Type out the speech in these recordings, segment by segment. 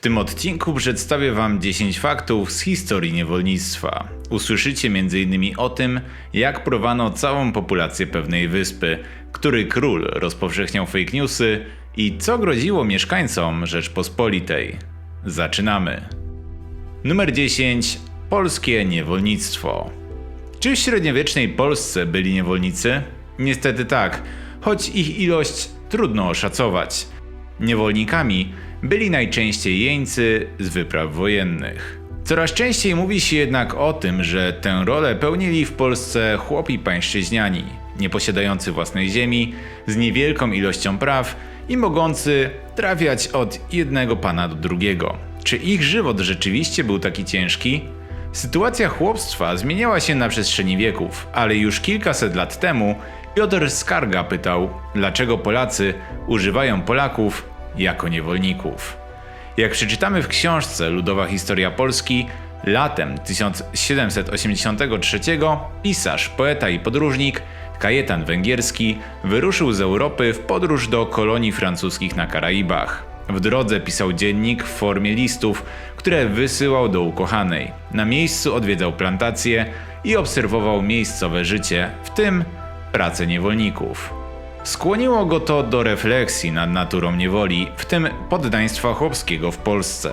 tym odcinku przedstawię Wam 10 faktów z historii niewolnictwa. Usłyszycie m.in. o tym, jak porwano całą populację pewnej wyspy, który król rozpowszechniał fake newsy i co groziło mieszkańcom Rzeczpospolitej. Zaczynamy. Numer 10. Polskie niewolnictwo. Czy w średniowiecznej Polsce byli niewolnicy? Niestety tak, choć ich ilość trudno oszacować. Niewolnikami byli najczęściej jeńcy z wypraw wojennych. Coraz częściej mówi się jednak o tym, że tę rolę pełnili w Polsce chłopi pańszczyźniani, nie posiadający własnej ziemi, z niewielką ilością praw i mogący trafiać od jednego pana do drugiego. Czy ich żywot rzeczywiście był taki ciężki? Sytuacja chłopstwa zmieniała się na przestrzeni wieków, ale już kilkaset lat temu Piotr Skarga pytał, dlaczego Polacy używają Polaków jako niewolników. Jak przeczytamy w książce Ludowa Historia Polski, latem 1783 pisarz, poeta i podróżnik Kajetan Węgierski wyruszył z Europy w podróż do kolonii francuskich na Karaibach. W drodze pisał dziennik w formie listów, które wysyłał do ukochanej. Na miejscu odwiedzał plantacje i obserwował miejscowe życie, w tym pracę niewolników. Skłoniło go to do refleksji nad naturą niewoli, w tym poddaństwa chłopskiego w Polsce.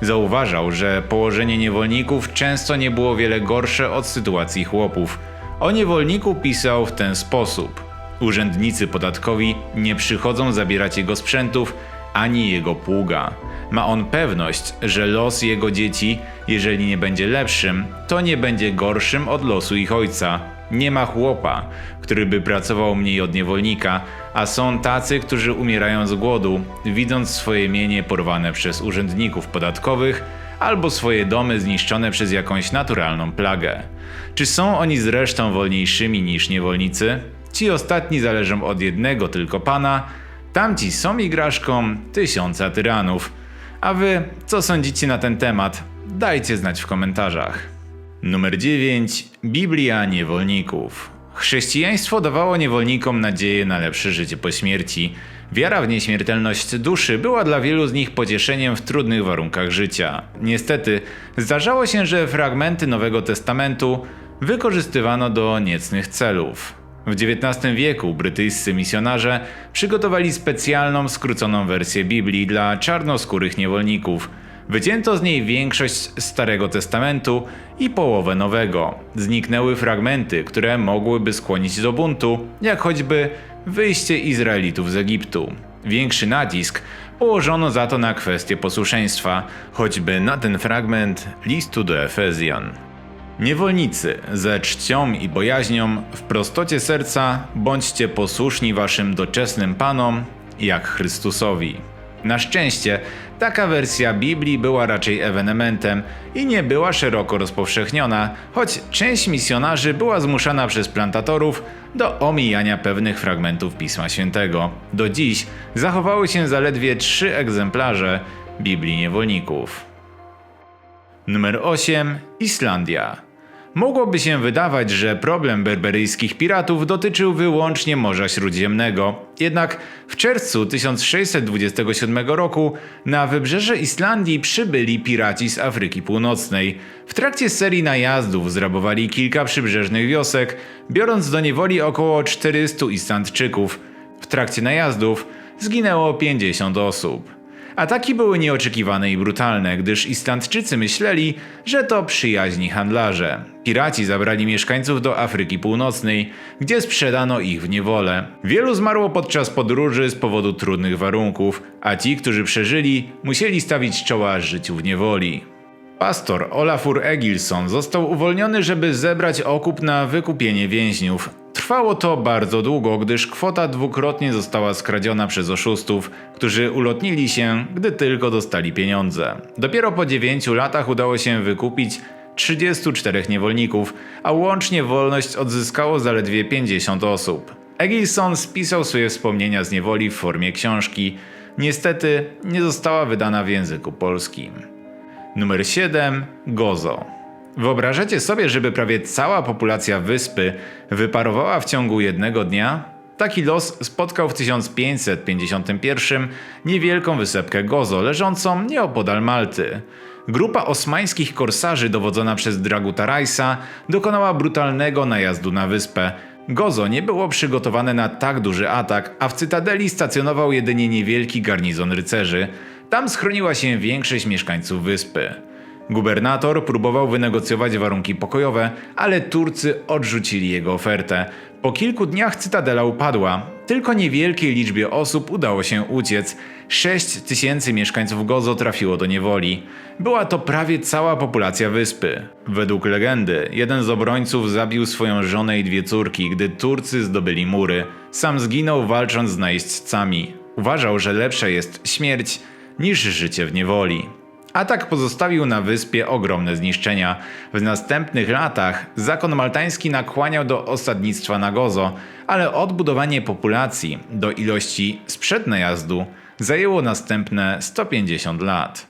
Zauważał, że położenie niewolników często nie było wiele gorsze od sytuacji chłopów. O niewolniku pisał w ten sposób: Urzędnicy podatkowi nie przychodzą zabierać jego sprzętów ani jego pługa. Ma on pewność, że los jego dzieci, jeżeli nie będzie lepszym, to nie będzie gorszym od losu ich ojca. Nie ma chłopa, który by pracował mniej od niewolnika, a są tacy, którzy umierają z głodu, widząc swoje mienie porwane przez urzędników podatkowych albo swoje domy zniszczone przez jakąś naturalną plagę. Czy są oni zresztą wolniejszymi niż niewolnicy? Ci ostatni zależą od jednego tylko pana, tamci są igraszką tysiąca tyranów. A wy, co sądzicie na ten temat? Dajcie znać w komentarzach. Numer 9. Biblia niewolników. Chrześcijaństwo dawało niewolnikom nadzieję na lepsze życie po śmierci. Wiara w nieśmiertelność duszy była dla wielu z nich pocieszeniem w trudnych warunkach życia. Niestety, zdarzało się, że fragmenty Nowego Testamentu wykorzystywano do niecnych celów. W XIX wieku brytyjscy misjonarze przygotowali specjalną skróconą wersję Biblii dla czarnoskórych niewolników. Wycięto z niej większość Starego Testamentu i połowę Nowego. Zniknęły fragmenty, które mogłyby skłonić do buntu, jak choćby wyjście Izraelitów z Egiptu. Większy nacisk położono za to na kwestię posłuszeństwa, choćby na ten fragment listu do Efezjan. Niewolnicy, ze czcią i bojaźnią, w prostocie serca, bądźcie posłuszni waszym doczesnym panom, jak Chrystusowi. Na szczęście, taka wersja Biblii była raczej ewenementem i nie była szeroko rozpowszechniona, choć część misjonarzy była zmuszana przez plantatorów do omijania pewnych fragmentów Pisma Świętego. Do dziś zachowały się zaledwie trzy egzemplarze Biblii Niewolników. Numer 8. Islandia. Mogłoby się wydawać, że problem berberyjskich piratów dotyczył wyłącznie Morza Śródziemnego. Jednak w czerwcu 1627 roku na wybrzeże Islandii przybyli piraci z Afryki Północnej. W trakcie serii najazdów zrabowali kilka przybrzeżnych wiosek, biorąc do niewoli około 400 Islandczyków. W trakcie najazdów zginęło 50 osób. Ataki były nieoczekiwane i brutalne, gdyż Islandczycy myśleli, że to przyjaźni handlarze. Piraci zabrali mieszkańców do Afryki Północnej, gdzie sprzedano ich w niewolę. Wielu zmarło podczas podróży z powodu trudnych warunków, a ci, którzy przeżyli, musieli stawić czoła życiu w niewoli. Pastor Olafur Egilson został uwolniony, żeby zebrać okup na wykupienie więźniów. Trwało to bardzo długo, gdyż kwota dwukrotnie została skradziona przez oszustów, którzy ulotnili się, gdy tylko dostali pieniądze. Dopiero po 9 latach udało się wykupić 34 niewolników, a łącznie wolność odzyskało zaledwie 50 osób. Egilson spisał swoje wspomnienia z niewoli w formie książki. Niestety nie została wydana w języku polskim. Numer 7. Gozo. Wyobrażacie sobie, żeby prawie cała populacja wyspy wyparowała w ciągu jednego dnia? Taki los spotkał w 1551 niewielką wysepkę Gozo, leżącą nieopodal Malty. Grupa osmańskich korsarzy dowodzona przez Draguta Rajsa dokonała brutalnego najazdu na wyspę. Gozo nie było przygotowane na tak duży atak, a w cytadeli stacjonował jedynie niewielki garnizon rycerzy. Tam schroniła się większość mieszkańców wyspy. Gubernator próbował wynegocjować warunki pokojowe, ale Turcy odrzucili jego ofertę. Po kilku dniach cytadela upadła. Tylko niewielkiej liczbie osób udało się uciec. 6 tysięcy mieszkańców Gozo trafiło do niewoli. Była to prawie cała populacja wyspy. Według legendy, jeden z obrońców zabił swoją żonę i dwie córki, gdy Turcy zdobyli mury. Sam zginął walcząc z najeźdźcami. Uważał, że lepsza jest śmierć niż życie w niewoli. Atak pozostawił na wyspie ogromne zniszczenia. W następnych latach zakon maltański nakłaniał do osadnictwa na Gozo, ale odbudowanie populacji do ilości sprzed najazdu zajęło następne 150 lat.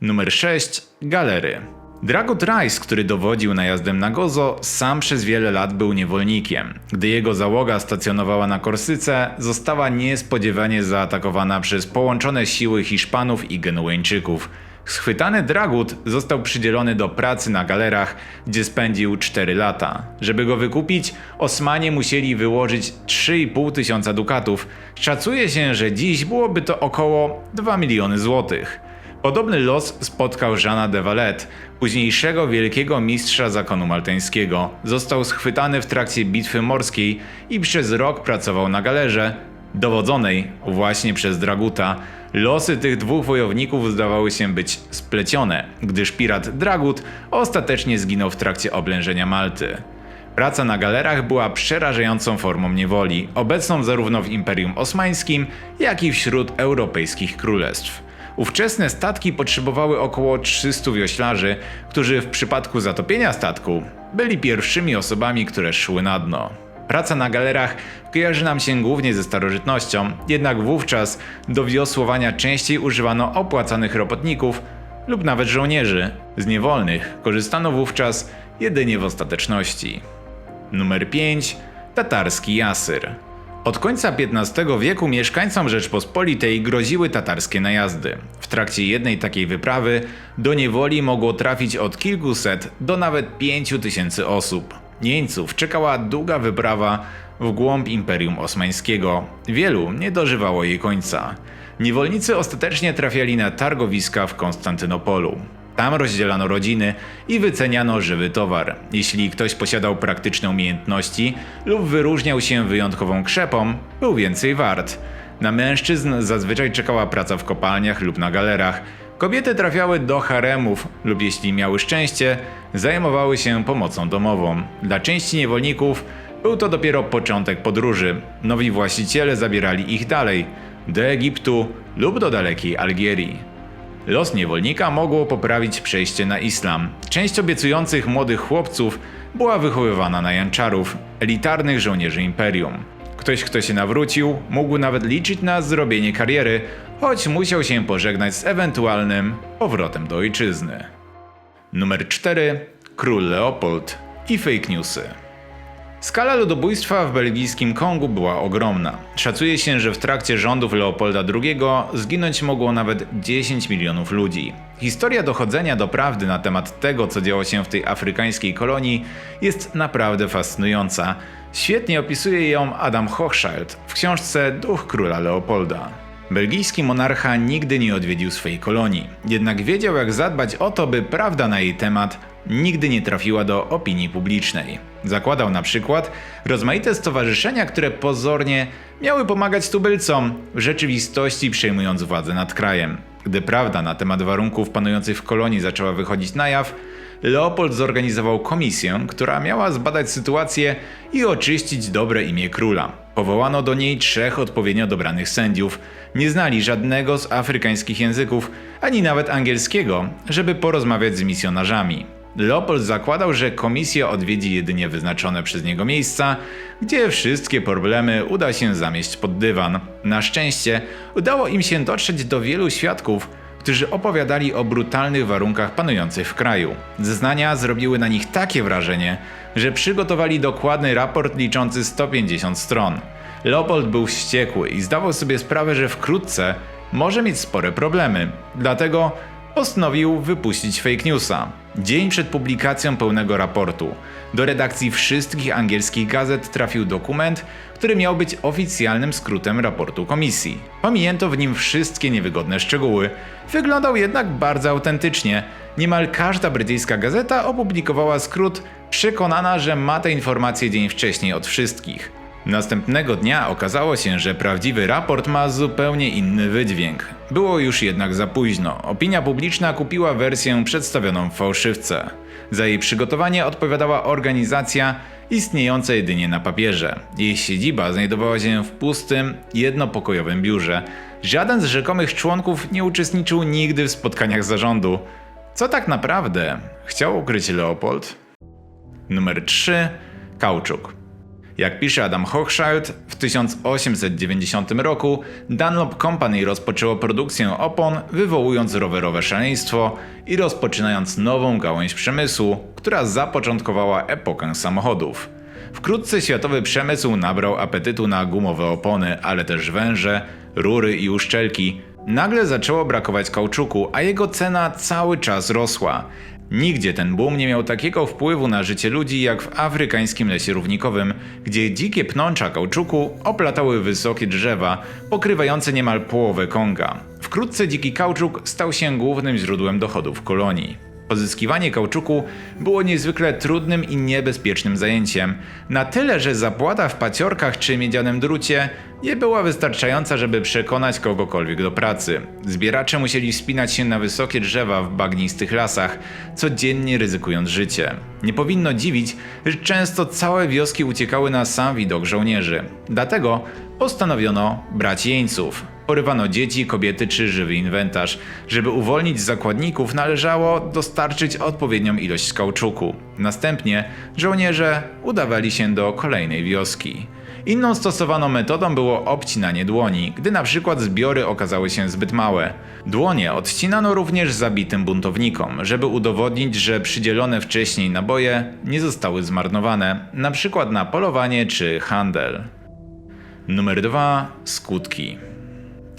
Numer 6. Galery. Dragut Rice, który dowodził najazdem na Gozo, sam przez wiele lat był niewolnikiem. Gdy jego załoga stacjonowała na Korsyce, została niespodziewanie zaatakowana przez połączone siły Hiszpanów i Genueńczyków. Schwytany Dragut został przydzielony do pracy na galerach, gdzie spędził 4 lata. Żeby go wykupić, Osmanie musieli wyłożyć 3,5 tysiąca dukatów. Szacuje się, że dziś byłoby to około 2 miliony złotych. Podobny los spotkał Jeana de Valette, późniejszego wielkiego mistrza zakonu maltańskiego. Został schwytany w trakcie bitwy morskiej i przez rok pracował na galerze, dowodzonej właśnie przez Draguta. Losy tych dwóch wojowników zdawały się być splecione, gdyż pirat Dragut ostatecznie zginął w trakcie oblężenia Malty. Praca na galerach była przerażającą formą niewoli, obecną zarówno w Imperium Osmańskim, jak i wśród europejskich królestw. Ówczesne statki potrzebowały około 300 wioślarzy, którzy w przypadku zatopienia statku byli pierwszymi osobami, które szły na dno. Praca na galerach kojarzy nam się głównie ze starożytnością, jednak wówczas do wiosłowania częściej używano opłacanych robotników lub nawet żołnierzy. Z niewolnych korzystano wówczas jedynie w ostateczności. Numer 5. Tatarski Jasyr. Od końca XV wieku mieszkańcom Rzeczpospolitej groziły tatarskie najazdy. W trakcie jednej takiej wyprawy do niewoli mogło trafić od kilkuset do nawet pięciu tysięcy osób. Jeńców czekała długa wyprawa w głąb Imperium Osmańskiego. Wielu nie dożywało jej końca. Niewolnicy ostatecznie trafiali na targowiska w Konstantynopolu. Tam rozdzielano rodziny i wyceniano żywy towar. Jeśli ktoś posiadał praktyczne umiejętności lub wyróżniał się wyjątkową krzepą, był więcej wart. Na mężczyzn zazwyczaj czekała praca w kopalniach lub na galerach. Kobiety trafiały do haremów lub jeśli miały szczęście, zajmowały się pomocą domową. Dla części niewolników był to dopiero początek podróży. Nowi właściciele zabierali ich dalej do Egiptu lub do dalekiej Algierii. Los niewolnika mogło poprawić przejście na islam. Część obiecujących młodych chłopców była wychowywana na janczarów, elitarnych żołnierzy imperium. Ktoś, kto się nawrócił, mógł nawet liczyć na zrobienie kariery, choć musiał się pożegnać z ewentualnym powrotem do ojczyzny. Numer 4. Król Leopold i fake newsy. Skala ludobójstwa w belgijskim Kongu była ogromna. Szacuje się, że w trakcie rządów Leopolda II zginąć mogło nawet 10 milionów ludzi. Historia dochodzenia do prawdy na temat tego, co działo się w tej afrykańskiej kolonii, jest naprawdę fascynująca. Świetnie opisuje ją Adam Hochschild w książce Duch króla Leopolda. Belgijski monarcha nigdy nie odwiedził swojej kolonii, jednak wiedział jak zadbać o to, by prawda na jej temat nigdy nie trafiła do opinii publicznej. Zakładał na przykład rozmaite stowarzyszenia, które pozornie miały pomagać tubylcom, w rzeczywistości przejmując władzę nad krajem. Gdy prawda na temat warunków panujących w kolonii zaczęła wychodzić na jaw, Leopold zorganizował komisję, która miała zbadać sytuację i oczyścić dobre imię króla. Powołano do niej trzech odpowiednio dobranych sędziów. Nie znali żadnego z afrykańskich języków, ani nawet angielskiego, żeby porozmawiać z misjonarzami. Leopold zakładał, że komisja odwiedzi jedynie wyznaczone przez niego miejsca, gdzie wszystkie problemy uda się zamieść pod dywan. Na szczęście udało im się dotrzeć do wielu świadków, którzy opowiadali o brutalnych warunkach panujących w kraju. Zeznania zrobiły na nich takie wrażenie, że przygotowali dokładny raport liczący 150 stron. Leopold był wściekły i zdawał sobie sprawę, że wkrótce może mieć spore problemy. Dlatego postanowił wypuścić fake newsa. Dzień przed publikacją pełnego raportu do redakcji wszystkich angielskich gazet trafił dokument, który miał być oficjalnym skrótem raportu komisji. Pominięto w nim wszystkie niewygodne szczegóły, wyglądał jednak bardzo autentycznie. Niemal każda brytyjska gazeta opublikowała skrót, przekonana, że ma te informacje dzień wcześniej od wszystkich. Następnego dnia okazało się, że prawdziwy raport ma zupełnie inny wydźwięk. Było już jednak za późno. Opinia publiczna kupiła wersję przedstawioną w fałszywce. Za jej przygotowanie odpowiadała organizacja istniejąca jedynie na papierze. Jej siedziba znajdowała się w pustym, jednopokojowym biurze. Żaden z rzekomych członków nie uczestniczył nigdy w spotkaniach zarządu. Co tak naprawdę chciał ukryć Leopold? Numer 3. Kauczuk. Jak pisze Adam Hochschild, w 1890 roku Dunlop Company rozpoczęło produkcję opon, wywołując rowerowe szaleństwo i rozpoczynając nową gałąź przemysłu, która zapoczątkowała epokę samochodów. Wkrótce światowy przemysł nabrał apetytu na gumowe opony, ale też węże, rury i uszczelki. Nagle zaczęło brakować kauczuku, a jego cena cały czas rosła. Nigdzie ten boom nie miał takiego wpływu na życie ludzi jak w afrykańskim lesie równikowym, gdzie dzikie pnącza kauczuku oplatały wysokie drzewa, pokrywające niemal połowę Konga. Wkrótce dziki kauczuk stał się głównym źródłem dochodów kolonii. Pozyskiwanie kauczuku było niezwykle trudnym i niebezpiecznym zajęciem, na tyle, że zapłata w paciorkach czy miedzianym drucie nie była wystarczająca, żeby przekonać kogokolwiek do pracy. Zbieracze musieli wspinać się na wysokie drzewa w bagnistych lasach, codziennie ryzykując życie. Nie powinno dziwić, że często całe wioski uciekały na sam widok żołnierzy. Dlatego postanowiono brać jeńców. Porywano dzieci, kobiety czy żywy inwentarz. Żeby uwolnić zakładników, należało dostarczyć odpowiednią ilość kauczuku. Następnie żołnierze udawali się do kolejnej wioski. Inną stosowaną metodą było obcinanie dłoni, gdy na przykład zbiory okazały się zbyt małe. Dłonie odcinano również zabitym buntownikom, żeby udowodnić, że przydzielone wcześniej naboje nie zostały zmarnowane, na przykład na polowanie czy handel. Numer 2. Skutki.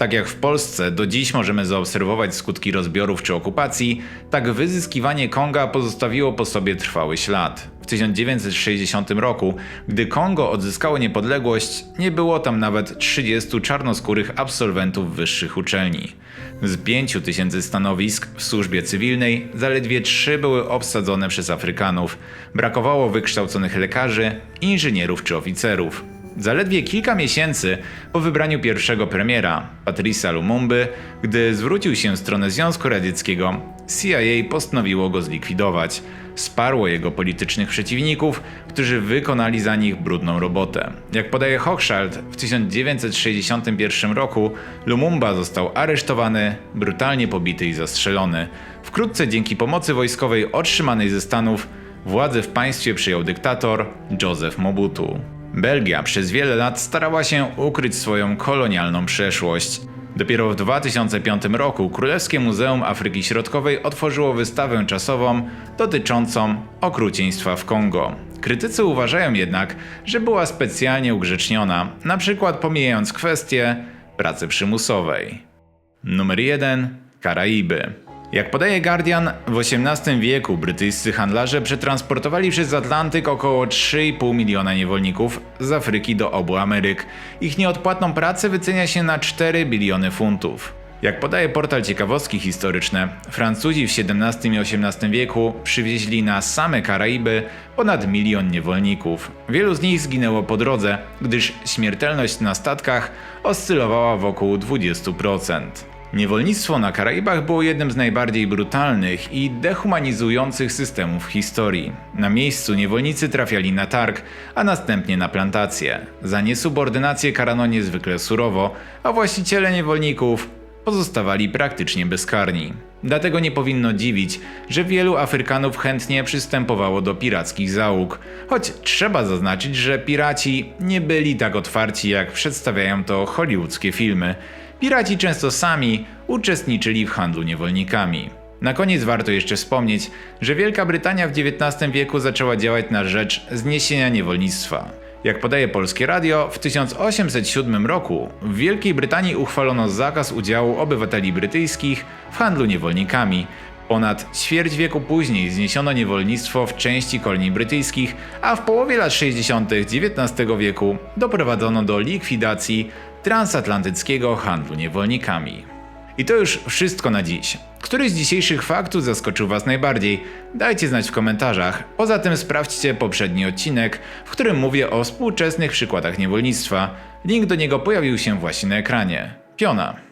Tak jak w Polsce do dziś możemy zaobserwować skutki rozbiorów czy okupacji, tak wyzyskiwanie Konga pozostawiło po sobie trwały ślad. W 1960 roku, gdy Kongo odzyskało niepodległość, nie było tam nawet 30 czarnoskórych absolwentów wyższych uczelni. Z 5 tysięcy stanowisk w służbie cywilnej zaledwie 3 były obsadzone przez Afrykanów. Brakowało wykształconych lekarzy, inżynierów czy oficerów. Zaledwie kilka miesięcy po wybraniu pierwszego premiera, Patrisa Lumumby, gdy zwrócił się w stronę Związku Radzieckiego, CIA postanowiło go zlikwidować. Sparło jego politycznych przeciwników, którzy wykonali za nich brudną robotę. Jak podaje Hochschild, w 1961 roku Lumumba został aresztowany, brutalnie pobity i zastrzelony. Wkrótce dzięki pomocy wojskowej otrzymanej ze Stanów, władzę w państwie przyjął dyktator Joseph Mobutu. Belgia przez wiele lat starała się ukryć swoją kolonialną przeszłość. Dopiero w 2005 roku Królewskie Muzeum Afryki Środkowej otworzyło wystawę czasową dotyczącą okrucieństwa w Kongo. Krytycy uważają jednak, że była specjalnie ugrzeczniona, na przykład pomijając kwestię pracy przymusowej. Numer 1. Karaiby. Jak podaje Guardian, w XVIII wieku brytyjscy handlarze przetransportowali przez Atlantyk około 3,5 miliona niewolników z Afryki do obu Ameryk. Ich nieodpłatną pracę wycenia się na 4 biliony funtów. Jak podaje portal Ciekawostki Historyczne, Francuzi w XVII i XVIII wieku przywieźli na same Karaiby ponad milion niewolników. Wielu z nich zginęło po drodze, gdyż śmiertelność na statkach oscylowała wokół 20%. Niewolnictwo na Karaibach było jednym z najbardziej brutalnych i dehumanizujących systemów w historii. Na miejscu niewolnicy trafiali na targ, a następnie na plantacje. Za niesubordynację karano niezwykle surowo, a właściciele niewolników pozostawali praktycznie bezkarni. Dlatego nie powinno dziwić, że wielu Afrykanów chętnie przystępowało do pirackich załóg, choć trzeba zaznaczyć, że piraci nie byli tak otwarci jak przedstawiają to hollywoodzkie filmy. Piraci często sami uczestniczyli w handlu niewolnikami. Na koniec warto jeszcze wspomnieć, że Wielka Brytania w XIX wieku zaczęła działać na rzecz zniesienia niewolnictwa. Jak podaje polskie radio, w 1807 roku w Wielkiej Brytanii uchwalono zakaz udziału obywateli brytyjskich w handlu niewolnikami. Ponad ćwierć wieku później zniesiono niewolnictwo w części kolonii brytyjskich, a w połowie lat 60. XIX wieku doprowadzono do likwidacji transatlantyckiego handlu niewolnikami. I to już wszystko na dziś. Który z dzisiejszych faktów zaskoczył Was najbardziej? Dajcie znać w komentarzach. Poza tym sprawdźcie poprzedni odcinek, w którym mówię o współczesnych przykładach niewolnictwa. Link do niego pojawił się właśnie na ekranie. Piona.